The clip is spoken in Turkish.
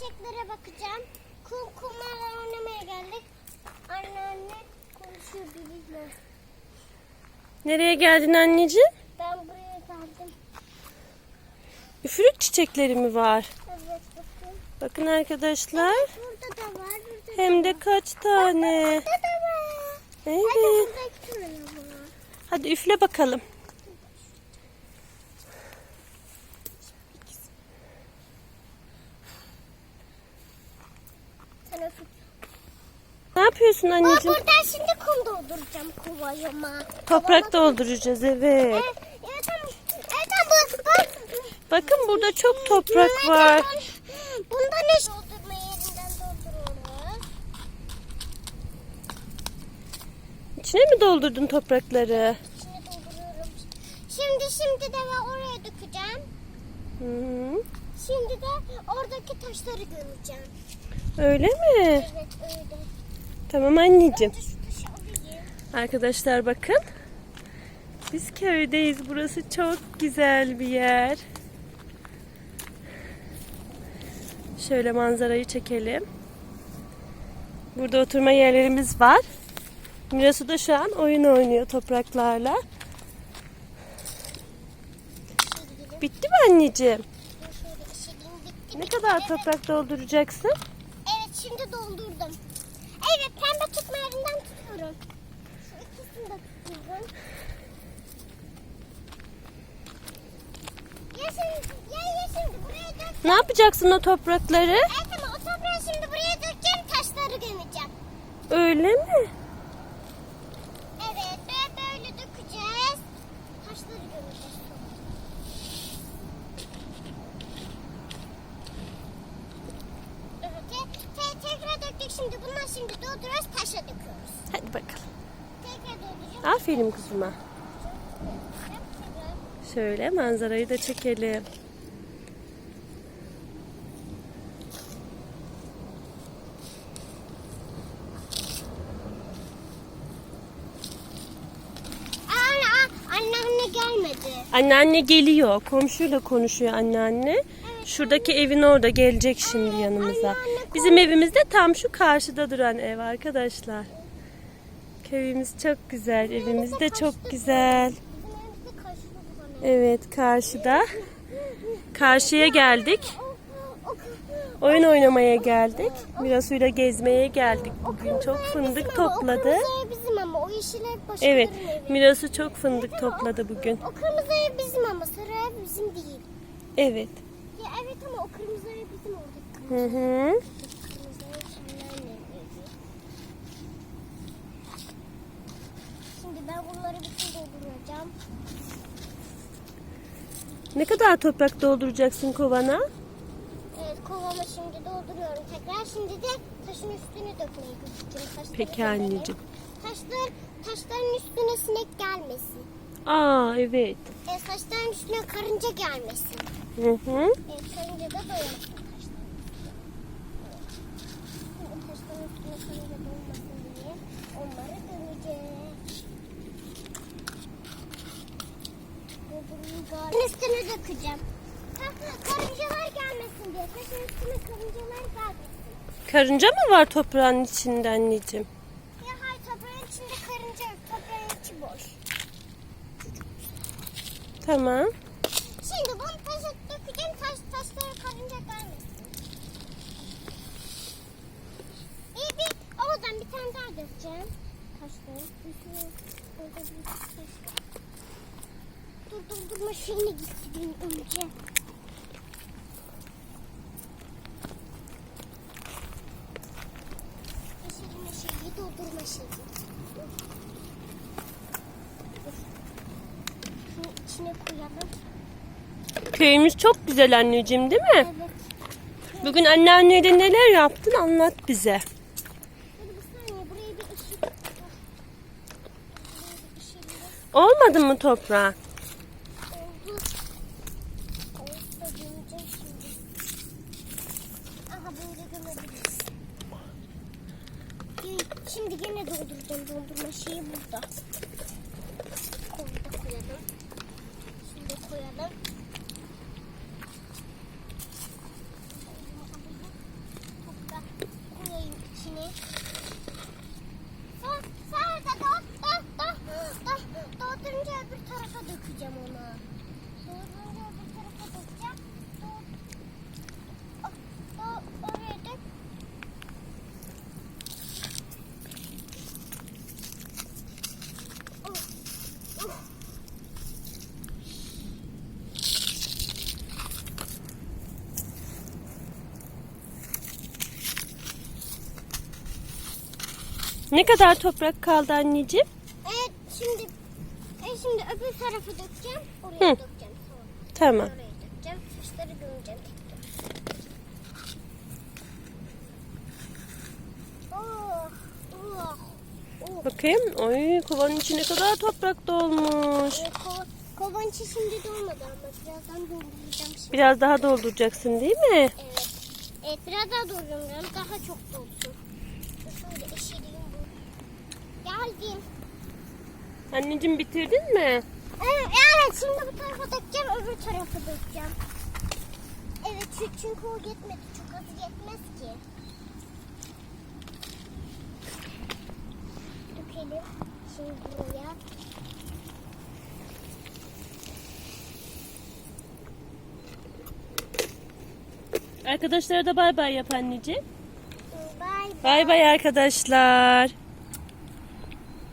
çiçeklere bakacağım. Kum kumlarla oynamaya geldik. Anneanne konuşuyor biriyle. Nereye geldin anneciğim? Ben buraya geldim. Üfürük çiçekleri mi var? Evet bakın. Bakın arkadaşlar. Burada da var. Burada Hem de kaç tane. Burada da var. Hadi Evet. var. Hadi üfle bakalım. Yapıyorsun anneciğim? buradan şimdi kum dolduracağım kovayıma. Toprak dolduracağız evet. Evet, bak. Bakın burada çok toprak var. Bunda ne? Doldurma yerinden dolduruyoruz. İçine mi doldurdun toprakları? Şimdi dolduruyorum. Şimdi şimdi de ben oraya dökeceğim. Hı -hı. Şimdi de oradaki taşları gömeceğim. Öyle mi? Evet. Tamam anneciğim. Arkadaşlar bakın. Biz köydeyiz. Burası çok güzel bir yer. Şöyle manzarayı çekelim. Burada oturma yerlerimiz var. Mirasu da şu an oyun oynuyor topraklarla. Bitti mi anneciğim? Bitti. Ne kadar Evet, toprak dolduracaksın? Evet şimdi doldurdum. Evet pembe tutma yerinden tutuyorum. Şu ikisini de tutuyorum. Ya şimdi, ya, ya şimdi buraya dök. Ne yapacaksın o toprakları? Evet ama o toprağı şimdi buraya dökeceğim taşları gömeceğim. Öyle mi? Şimdi. Bundan şimdi dolduruyoruz, taşa döküyoruz. Hadi bakalım. Tekrar dolduracağım. Aferin kızıma. Şöyle manzarayı da çekelim. Anne, anneanne gelmedi. Anneanne geliyor. Komşuyla konuşuyor anneanne. Şuradaki evin orada gelecek şimdi yanımıza. Bizim evimiz de tam şu karşıda duran ev arkadaşlar. Köyümüz çok güzel. Evimiz de çok güzel. Evet karşıda. Karşıya geldik. Oyun oynamaya geldik. Mirasuyla gezmeye geldik bugün. Çok fındık topladı. Bizim ama o yeşil ev Evet. Mirasu çok fındık topladı bugün. O kırmızı ev bizim ama sarı ev bizim değil. Evet. Ya evet ama o kırmızı ev bizim oradaki Hı kırmızı, hı. kırmızı ev evi. Şimdi ben bunları bütün dolduracağım. Ne kadar toprak dolduracaksın kovana? Evet kovama şimdi dolduruyorum tekrar. Şimdi de taşın üstünü dökmeyi götüreceğim. Taşları Peki anneciğim. Taşlar, taşların üstüne sinek gelmesin. Aa evet. E, taşların üstüne karınca gelmesin. Hı hı. Karınca da doymasın taşların üstüne. Şimdi taşların üstüne karınca doymasın diye onları döveceğiz. Taşın üstüne dökeceğim. Karıncalar gelmesin diye. Taşın üstüne karıncalar gelmesin. Karınca mı var toprağın içinde anneciğim? Ya hayır toprağın içinde karınca yok. Toprağın içi boş. Tamam. Şimdi bunu taşa dökeceğim. Taş, taşlara karınca gelmesin. İyi bir oradan bir tane daha dökeceğim. Taşları. Üstüne orada bir taş var. Dur doldurma şeyine gitsin önce. Yeşilime şeyi doldurma şeyi. Dur. Dur. Şunu içine koyalım. Köyümüz çok güzel anneciğim değil mi? Bugün anneanneyle neler yaptın anlat bize. Olmadı mı toprağa? Şimdi. Gene dolduracağım. Doldurma şeyi. Burada koyalım. Şimdi koyalım. Ne kadar toprak kaldı anneciğim? Evet şimdi e, şimdi öbür tarafa dökeceğim. Oraya Hı. dökeceğim sonra. Tamam. Oraya dökeceğim. Saçları gömeceğim. Oh, oh, oh. Bakayım. Oy kovanın içi ne kadar toprak dolmuş. Evet, kova, kovanın içi şimdi dolmadı ama birazdan dolduracağım şimdi. Biraz daha dolduracaksın değil mi? Evet. Evet biraz daha dolduruyorum. Daha çok dolsun. Geldim. Anneciğim bitirdin mi? Evet, evet şimdi bu tarafa dökeceğim öbür tarafa dökeceğim. Evet çünkü, o yetmedi. Çok az yetmez ki. Dökelim. Şimdi buraya. Arkadaşlara da bay bay yap anneciğim. Bay bay arkadaşlar.